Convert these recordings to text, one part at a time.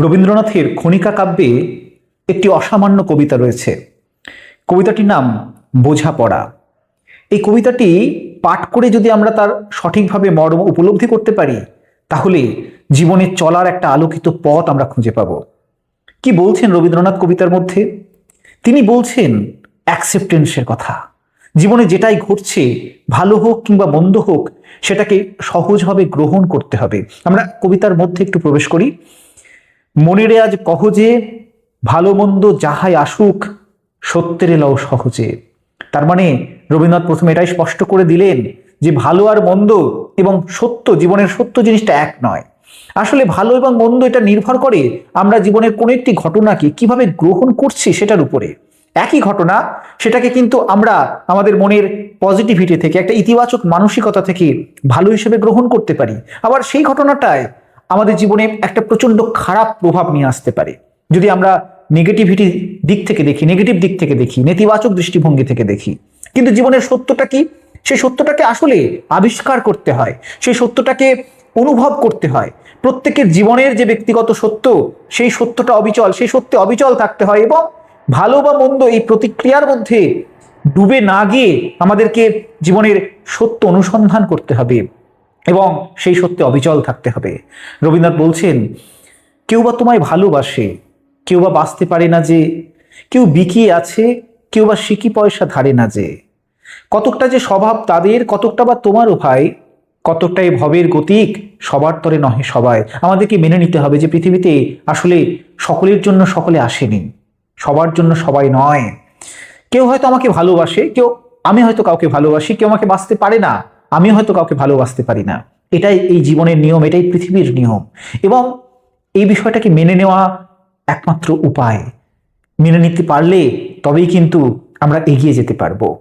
রবীন্দ্রনাথের খনিকা কাব্যে একটি অসামান্য কবিতা রয়েছে। কবিতাটির নাম বোঝাপড়া। এই কবিতাটি পাঠ করে যদি আমরা তার সঠিকভাবে মর্ম উপলব্ধি করতে পারি, তাহলে জীবনে চলার একটা আলোকিত পথ আমরা খুঁজে পাব। কি বলছেন রবীন্দ্রনাথ কবিতার মধ্যে? তিনি বলছেন অ্যাকসেপ্টেন্সের কথা। জীবনে যেটাই ঘটছে, ভালো হোক কিংবা মন্দ হোক, সেটাকে সহজভাবে গ্রহণ করতে হবে। আমরা কবিতার মধ্যে একটু প্রবেশ করি। মনিরে আজ কহজে, ভালো মন্দ যাহাই আসুক, সত্যের এলাও সহজে। তার মানে রবীন্দ্রনাথ প্রথমে এটাই স্পষ্ট করে দিলেন যে ভালো আর মন্দ এবং সত্য, জীবনের সত্য জিনিসটা এক নয়। আসলে ভালো এবং মন্দ এটা নির্ভর করে আমরা জীবনের কোনো একটি ঘটনাকে কীভাবে গ্রহণ করছি সেটার উপরে। একই ঘটনা, সেটাকে কিন্তু আমরা আমাদের মনের পজিটিভিটি থেকে, একটা ইতিবাচক মানসিকতা থেকে ভালো হিসেবে গ্রহণ করতে পারি। আবার সেই ঘটনাটায় আমাদের জীবনে একটা প্রচণ্ড খারাপ প্রভাব নিয়ে আসতে পারে। যদি আমরা নেগেটিভিটি দিক থেকে দেখি নেগেটিভ দিক থেকে দেখি, নেতিবাচক দৃষ্টিভঙ্গি থেকে দেখি, কিন্তু জীবনের সত্যটা কি? সেই সত্যটাকে আসলে আবিষ্কার করতে হয়, সেই সত্যটাকে অনুভব করতে হয়। প্রত্যেকের জীবনের যে ব্যক্তিগত সত্য, সেই সত্যটা অবিচল, সেই সত্যে অবিচল থাকতে হয় এবং ভালো বা মন্দ এই প্রতিক্রিয়ার মধ্যে ডুবে না গিয়ে আমাদেরকে জীবনের সত্য অনুসন্ধান করতে হবে। এবং সেই সত্যে অবিচল থাকতে হবে। রবীন্দ্রনাথ বলছেন, কেউ বা তোমায় ভালোবাসে, কেউ বা বাঁচতে পারে না যে, কেউ বিকিয়ে আছে, কেউ বা সিকি পয়সা ধারে না যে। কতকটা যে স্বভাব তাদের, কতকটা বা তোমারও ভাই, কতকটা এই ভবের গতিক, সবার তরে নহে সবাই। আমাদেরকে মেনে নিতে হবে যে পৃথিবীতে আসলে সকলের জন্য সকলে আসেনি, সবার জন্য সবাই নয়। কেউ হয়তো আমাকে ভালোবাসে, কেউ, আমি হয়তো কাউকে ভালোবাসি, কেউ আমাকে বাঁচতে পারে না। আমি হয়তো কাউকে ভালোবাসতে পারি না। এটাই এই জীবনের নিয়ম, এটাই পৃথিবীর নিয়ম। এবং এই বিষয়টাকে মেনে নেওয়া একমাত্র উপায়। মেনে নিতে পারলে তবেই কিন্তু আমরা এগিয়ে যেতে পারব।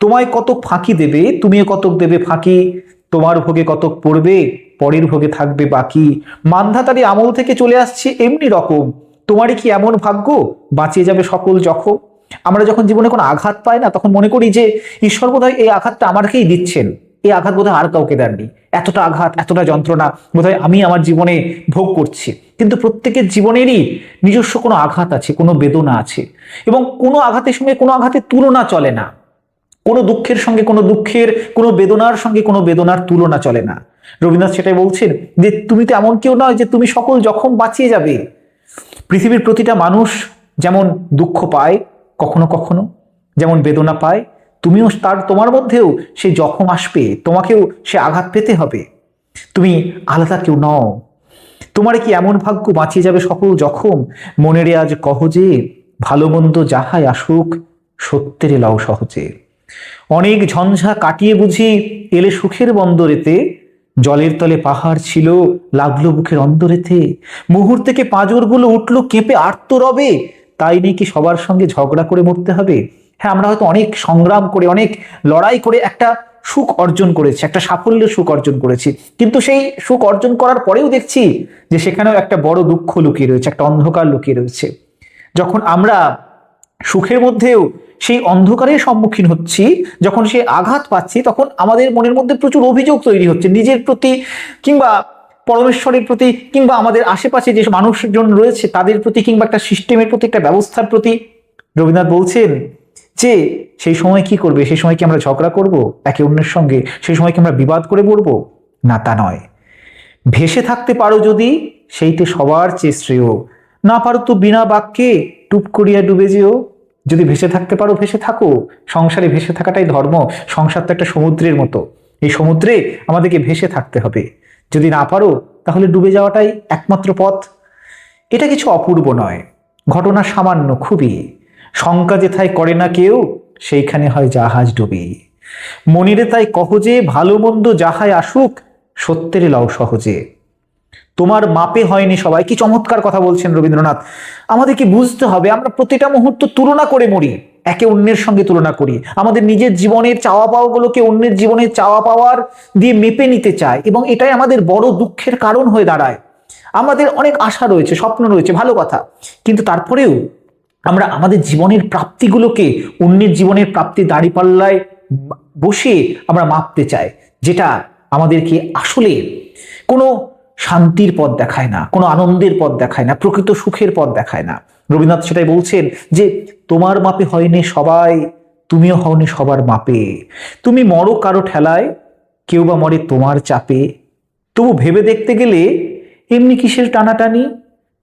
তোমায় কতক ফাঁকি দেবে, তুমিও কতক দেবে ফাঁকি, তোমার ভোগে কতক পড়বে, পরের ভোগে থাকবে বাকি। মান্ধাতারি আমল থেকে চলে আসছে এমনি রকম। তোমারই কি এমন ভাগ্য? বাঁচিয়ে যাবে সকল জখম আমরা যখন জীবনে কোনো আঘাত পাই না, তখন মনে করি যে ঈশ্বর বোধহয় এই আঘাতটা আমাকেই দিচ্ছেন। এই আঘাত বোধহয় আর কাউকে দেননি। এতটা আঘাত, এতটা যন্ত্রণা বোধহয় আমি আমার জীবনে ভোগ করছি। কিন্তু প্রত্যেকের জীবনেরই নিজস্ব কোনো আঘাত আছে, কোনো বেদনা আছে। এবং কোনো আঘাতের সঙ্গে কোনো আঘাতের তুলনা চলে না। কোনো দুঃখের সঙ্গে কোনো দুঃখের, কোনো বেদনার সঙ্গে কোনো বেদনার তুলনা চলে না। রবীন্দ্রনাথ সেটাই বলছেন যে, তুমি তো এমন কেউ নয় যে, তুমি সকল জখম বাঁচিয়ে যাবে। পৃথিবীর প্রতিটা মানুষ যেমন দুঃখ পায়, কখনো কখনো যেমন বেদনা পায় তুমিও তার, তোমার মধ্যেও সে জখম আসবে, তোমাকেও সে আঘাত পেতে হবে। তুমি আলাদা কেউ নও। তোমার কি এমন ভাগ্য বাঁচিয়ে যাবে সকল জখম? মনেরে আজ কহ যে, ভালো মন্দ যাহাই আসুক, সত্যের লাও সহজে। অনেক ঝঞ্ঝা কাটিয়ে বুঝি এলে সুখের বন্দরেতে, জলের তলে পাহাড় ছিল, লাগল বুকের অন্দরেতে। মুহূর্ত থেকে পাঁজরগুলো উঠল, কেঁপে আর্ত রবে তাই নাকি সবার সঙ্গে ঝগড়া করে মরতে হবে? হ্যাঁ আমরা হয়তো অনেক সংগ্রাম করে, অনেক লড়াই করে একটা সুখ অর্জন করেছি, একটা সাফল্যের সুখ অর্জন করেছি। কিন্তু সেই সুখ অর্জন করার পরেও দেখছি যে সেখানেও একটা বড় দুঃখ লুকিয়ে রয়েছে, একটা অন্ধকার লুকিয়ে রয়েছে। যখন আমরা সুখের মধ্যেও সেই অন্ধকারের সম্মুখীন হচ্ছি, যখন সে আঘাত পাচ্ছি, তখন আমাদের মনের মধ্যে প্রচুর অভিযোগ তৈরি হচ্ছে, নিজের প্রতি কিংবা পরমেশ্বরের প্রতি কিংবা আমাদের আশেপাশে যে মানুষজন রয়েছে, তাদের প্রতি কিংবা একটা সিস্টেমের প্রতি, একটা ব্যবস্থার প্রতি। রবীন্দ্রনাথ বলছেন যে সেই সময় কি করবে? সেই সময় কি আমরা ঝগড়া করব? একে অন্যের সঙ্গে সেই সময় কি আমরা বিবাদ করে পড়ব না, তা নয়। ভেসে থাকতে পারো যদি সেইতে সবার চেয়ে শ্রেয়। না পারো তো বিনা বাক্যে টুপ করিয়া ডুবে যেও। যদি ভেসে থাকতে পারো, ভেসে থাকো। সংসারে ভেসে থাকাটাই ধর্ম। সংসার তো একটা সমুদ্রের মতো। এই সমুদ্রে আমাদেরকে ভেসে থাকতে হবে। যদি না পারো, তাহলে ডুবে যাওয়াটাই একমাত্র পথ। এটা কিছু অপূর্ব নয়। ঘটনা সামান্য, খুবই। শঙ্কা যেথায় করে না কেউ, সেইখানে হয় জাহাজ ডুবি। মনিরে তাই কহ যে, ভালো মন্দ যাহাই আসুক, সত্যের লাও সহজে। তোমার মাপে হয়নি সবাই। কি চমৎকার কথা বলছেন রবীন্দ্রনাথ। আমাদেরকে বুঝতে হবে, আমরা প্রতিটা মুহূর্ত তুলনা করে মরি, একে অন্যের সঙ্গে তুলনা করি। আমাদের নিজের জীবনের চাওয়া পাওয়াগুলোকে অন্যের জীবনের চাওয়া পাওয়ার দিয়ে মেপে নিতে চায় এবং এটাই আমাদের বড় দুঃখের কারণ হয়ে দাঁড়ায়। আমাদের অনেক আশা রয়েছে, স্বপ্ন রয়েছে, ভালো কথা। কিন্তু তারপরেও আমরা আমাদের জীবনের প্রাপ্তিগুলোকে অন্যের জীবনের প্রাপ্তি দাঁড়িপাল্লায় বসে আমরা মাপতে চাই, যেটা আমাদেরকে আসলে কোনো শান্তির পথ দেখায় না, কোনো আনন্দের পথ দেখায় না, প্রকৃত সুখের পথ দেখায় না। রবীন্দ্রনাথ সেটাই বলছেন যে, তোমার মাপে হয়নি সবাই, তুমিও হওনি সবার মাপে। তুমি মরো কারও ঠেলায়, কেউ বা মরে তোমার চাপে। তবু ভেবে দেখতে গেলে এমনি কিসের টানাটানি?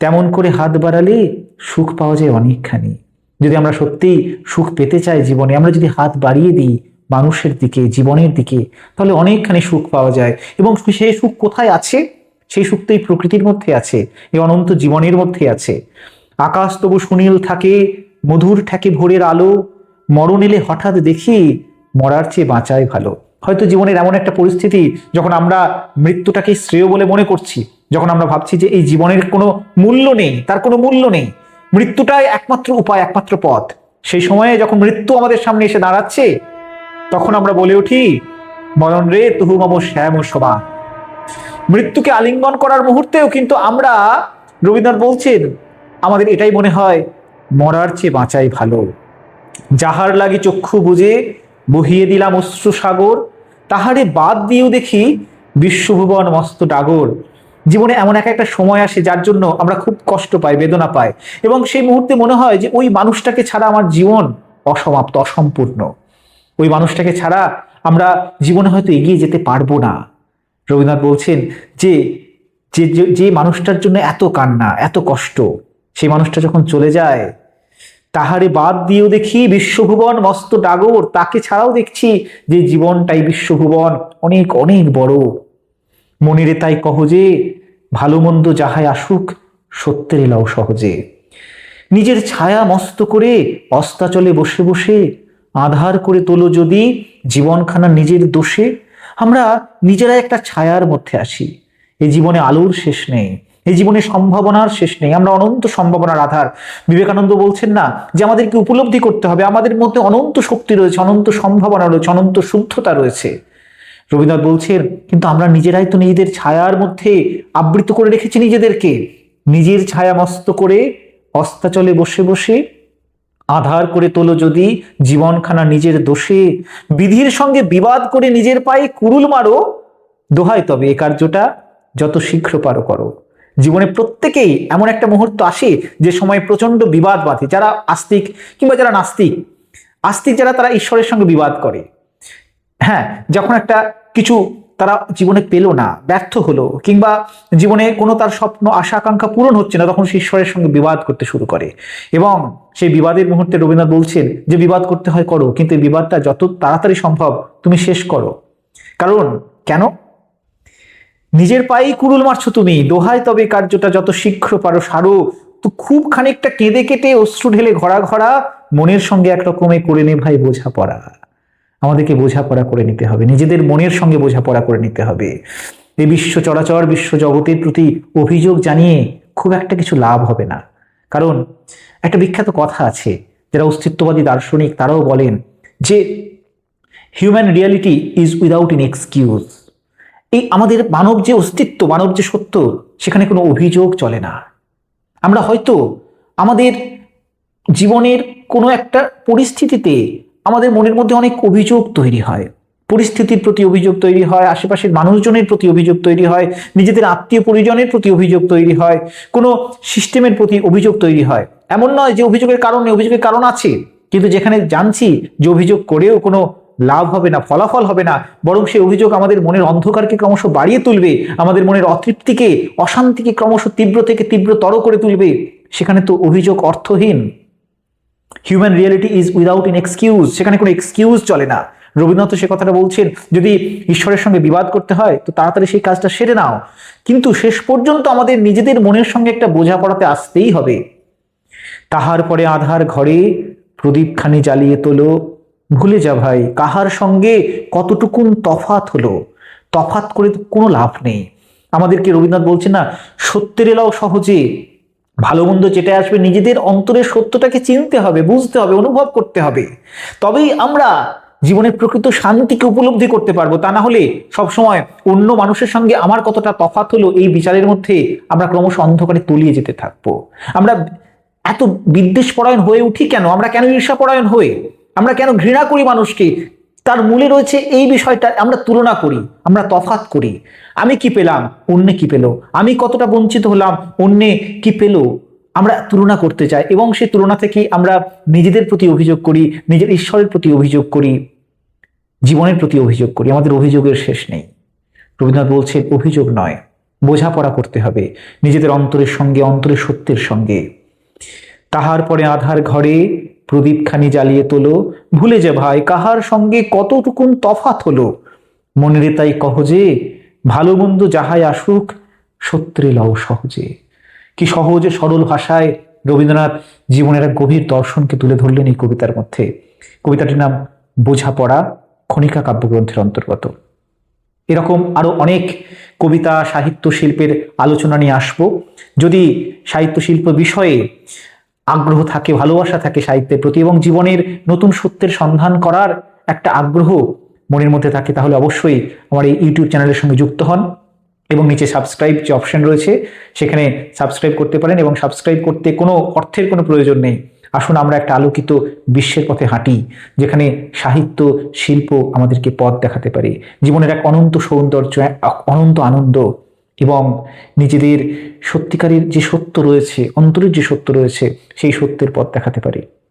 তেমন করে হাত বাড়ালে সুখ পাওয়া যায় অনেকখানি। যদি আমরা সত্যিই সুখ পেতে চাই জীবনে, আমরা যদি হাত বাড়িয়ে দিই মানুষের দিকে, জীবনের দিকে, তাহলে অনেকখানি সুখ পাওয়া যায়। এবং সেই সুখ কোথায় আছে? সেই সুখ তো এই প্রকৃতির মধ্যে আছে, এই অনন্ত জীবনের মধ্যে আছে। আকাশ তবু সুনীল থাকে, মধুর ঠেকে ভোরের আলো, মরণ এলে হঠাৎ দেখি মরার চেয়ে বাঁচাই ভালো। হয়তো জীবনের এমন একটা পরিস্থিতি যখন আমরা মৃত্যুটাকে শ্রেয় বলে মনে করছি, যখন আমরা ভাবছি যে এই জীবনের কোনো মূল্য নেই, তার কোনো মূল্য নেই। মৃত্যুটাই একমাত্র উপায়, একমাত্র পথ। সেই সময়ে যখন মৃত্যু আমাদের সামনে এসে দাঁড়াচ্ছে, তখন আমরা বলে উঠি, মরণ রে তুহু মম শ্যাম সবা মৃত্যুকে আলিঙ্গন করার মুহূর্তেও কিন্তু আমরা, রবীন্দ্রনাথ বলছেন, আমাদের এটাই মনে হয়, মরার চেয়ে বাঁচাই ভালো। যাহার লাগি চক্ষু বুঝে বহিয়ে দিলাম অশ্রু সাগর, তাহারে বাদ দিয়েও দেখি বিশ্বভুবন মস্ত ডাগর। জীবনে এমন এক একটা সময় আসে যার জন্য আমরা খুব কষ্ট পাই, বেদনা পাই। এবং সেই মুহূর্তে মনে হয় যে ওই মানুষটাকে ছাড়া আমার জীবন অসমাপ্ত, অসম্পূর্ণ। ওই মানুষটাকে ছাড়া আমরা জীবনে হয়তো এগিয়ে যেতে পারব না। রবীন্দ্রনাথ বলছেন যে যে, যে- মানুষটার জন্য এত কান্না, এত কষ্ট, সেই মানুষটা যখন চলে যায়, তাহারে বাদ দিয়েও দেখি বিশ্বভুবন মস্ত ডাগর, তাকে ছাড়াও দেখছি যে জীবনটাই বিশ্বভুবন অনেক অনেক বড়। মনিরে তাই কহ যে, ভালো মন্দ যাহাই আসুক, সত্যের এলাও সহজে। নিজের ছায়া মস্ত করে অস্তাচলে বসে বসে আধার করে তোলো যদি জীবনখানা নিজের দোষে। আমরা নিজেরা একটা ছায়ার মধ্যে আসি এই জীবনে আলোর শেষ নেই এই জীবনে সম্ভাবনার শেষ নেই। আমরা অনন্ত সম্ভাবনার আধার। বিবেকানন্দ বলছেন না যে, আমাদেরকে উপলব্ধি করতে হবে। আমাদের মধ্যে অনন্ত শক্তি রয়েছে, অনন্ত সম্ভাবনা রয়েছে, অনন্ত শুদ্ধতা রয়েছে। রবীন্দ্রনাথ বলছেন, কিন্তু আমরা নিজেরাই তো নিজেদের ছায়ার মধ্যে আবৃত করে রেখেছি নিজেদেরকে। নিজের ছায়া মস্ত করে অস্তাচলে বসে বসে, আধার করে তোলো যদি জীবনখানা নিজের দোষে। বিধির সঙ্গে বিবাদ করে নিজের পায়ে কুরুল মারো। দোহাই তবে এ কার্যটা যত শীঘ্র পারো করো। জীবনে প্রত্যেকেই এমন একটা মুহূর্ত আসে যে সময় প্রচণ্ড বিবাদ বাঁধে। যারা আস্তিক কিংবা যারা নাস্তিক, আস্তিক যারা তারা ঈশ্বরের সঙ্গে বিবাদ করে। হ্যাঁ যখন একটা কিছু তারা জীবনে পেল না, ব্যর্থ হলো, কিংবা জীবনে কোনো তার স্বপ্ন, আশা, আকাঙ্ক্ষা পূরণ হচ্ছে না, তখন সে ঈশ্বরের সঙ্গে বিবাদ করতে শুরু করে। এবং সেই বিবাদের মুহূর্তে রবীন্দ্রনাথ বলছেন যে, বিবাদ করতে হয় করো, কিন্তু এই বিবাদটা যত তাড়াতাড়ি সম্ভব তুমি শেষ করো। কারণ কেন? নিজের পায়েই কুড়ুল মারছো তুমি দোহাই তবে কার্যটা যত শীঘ্র পারো সারো। তো খুব খানিকটা কেঁদে কেটে অশ্রু ঢেলে ঘোরা ঘোরা মনের সঙ্গে একরকমে করে নে ভাই বোঝাপড়া। আমাদেরকে বোঝাপড়া করে নিতে হবে, নিজেদের মনের সঙ্গে বোঝাপড়া করে নিতে হবে। এই বিশ্ব চরাচর বিশ্ব জগতের প্রতি অভিযোগ জানিয়ে খুব একটা কিছু লাভ হবে না। কারণ একটা বিখ্যাত কথা আছে, যারা অস্তিত্ববাদী দার্শনিক, তারাও বলেন যে human reality is without an excuse এই আমাদের মানব যে অস্তিত্ব, মানব যে সত্য, সেখানে কোনো অভিযোগ চলে না। আমরা হয়তো আমাদের জীবনের কোনো একটা পরিস্থিতিতে আমাদের মনের মধ্যে অনেক অভিযোগ তৈরি হয়। পরিস্থিতির প্রতি অভিযোগ তৈরি হয়, আশেপাশের মানুষজনের প্রতি অভিযোগ তৈরি হয়, নিজেদের আত্মীয় পরিজনের প্রতি অভিযোগ তৈরি হয়, কোনো সিস্টেমের প্রতি অভিযোগ তৈরি হয়। এমন নয় যে অভিযোগের কারণে, অভিযোগের কারণ আছে, কিন্তু যেখানে জানছি যে অভিযোগ করেও কোনো লাভ হবে না, ফলাফল হবে না, বরং সেই অভিযোগ আমাদের মনের অন্ধকারকে ক্রমশ বাড়িয়ে তুলবে, আমাদের মনের অতৃপ্তিকে, অশান্তিকে ক্রমশ তীব্র থেকে তীব্রতর করে তুলবে, সেখানে তো অভিযোগ অর্থহীন। Human reality is without an excuse সেখানে কোনো এক্সকিউজ চলে না। রবীন্দ্রনাথ সে কথাটা বলছেন, যদি ঈশ্বরের সঙ্গে বিবাদ করতে হয়, তো তাড়াতাড়ি সেই কাজটা সেরে নাও। কিন্তু শেষ পর্যন্ত আমাদের নিজেদের মনের সঙ্গে একটা বোঝাপড়াতে আসতেই হবে। তাহার পরে আধার ঘরে প্রদীপখানি জ্বালিয়ে তোলো। ভুলে যা ভাই, কাহার সঙ্গে কতটুকুন তফাত হলো? তফাত করে কোনো লাভ নেই। আমাদেরকে রবীন্দ্রনাথ বলছেন না, সত্যের এলাও সহজে। ভালো মন্দ যেটা আসবে নিজেদের অন্তরের সত্যটাকে চিনতে হবে, বুঝতে হবে, অনুভব করতে হবে। তবেই আমরা জীবনের প্রকৃত শান্তিকে উপলব্ধি করতে পারব। তা না হলে সবসময় অন্য মানুষের সঙ্গে আমার কতটা তফাৎ হলো এই বিচারের মধ্যে আমরা ক্রমশ অন্ধকারে তলিয়ে যেতে থাকব। আমরা এত বিদ্বেষ পরায়ণ হয়ে উঠি কেন? আমরা কেন ঈর্ষা পরায়ণ হয়ে? আমরা কেন ঘৃণা করি মানুষকে? তার মূলে রয়েছে এই বিষয়টা আমরা তুলনা করি, আমরা তফাত করি। আমি কি পেলাম? অন্যে কি পেল? আমি কতটা বঞ্চিত হলাম? অন্যে কি পেল? আমরা তুলনা করতে চাই এবং সেই তুলনা থেকে আমরা নিজেদের প্রতি অভিযোগ করি, নিজের ঈশ্বরের প্রতি অভিযোগ করি, জীবনের প্রতি অভিযোগ করি। আমাদের অভিযোগের শেষ নেই। রবীন্দ্রনাথ বলছেন, অভিযোগ নয়, বোঝাপড়া করতে হবে নিজেদের অন্তরের সঙ্গে, অন্তরের সত্যের সঙ্গে। তাহার পরে আধার ঘরে প্রদীপখানি জ্বালিয়ে তোলো। ভুলে যে ভাই, কাহার সঙ্গে কতটুকুন তফাত হলো? মনেরে তাই কহ যে, ভালো মন্দ যাহাই আসুক, সত্যরে লও সহজে। কি সহজে সরল ভাষায় রবীন্দ্রনাথ জীবনের এক গভীর দর্শনকে তুলে ধরলেন এই কবিতার মধ্যে। কবিতাটির নাম বোঝাপড়া, খনিকা কাব্যগ্রন্থের অন্তর্গত। এরকম আরও অনেক কবিতা সাহিত্য শিল্পের আলোচনা নিয়ে আসব। যদি সাহিত্য শিল্প বিষয়ে আগ্রহ থাকে, ভালোবাসা থাকে সাহিত্যের প্রতি এবং জীবনের নতুন সত্যের সন্ধান করার একটা আগ্রহ মনের মধ্যে থাকে, তাহলে অবশ্যই আমার এই ইউটিউব চ্যানেলের সঙ্গে যুক্ত হন এবং নিচে সাবস্ক্রাইব যে অপশন রয়েছে, সেখানে সাবস্ক্রাইব করতে পারেন এবং সাবস্ক্রাইব করতে কোনো অর্থের কোনো প্রয়োজন নেই। আসুন আমরা একটা আলোকিত বিশ্বের পথে হাঁটি, যেখানে সাহিত্য, শিল্প আমাদেরকে পথ দেখাতে পারে। জীবনের এক অনন্ত সৌন্দর্য, অনন্ত আনন্দ এবং নিজেদের সত্যিকারের যে সত্য রয়েছে, অন্তরের যে সত্য রয়েছে, সেই সত্যের পথ দেখাতে পারে।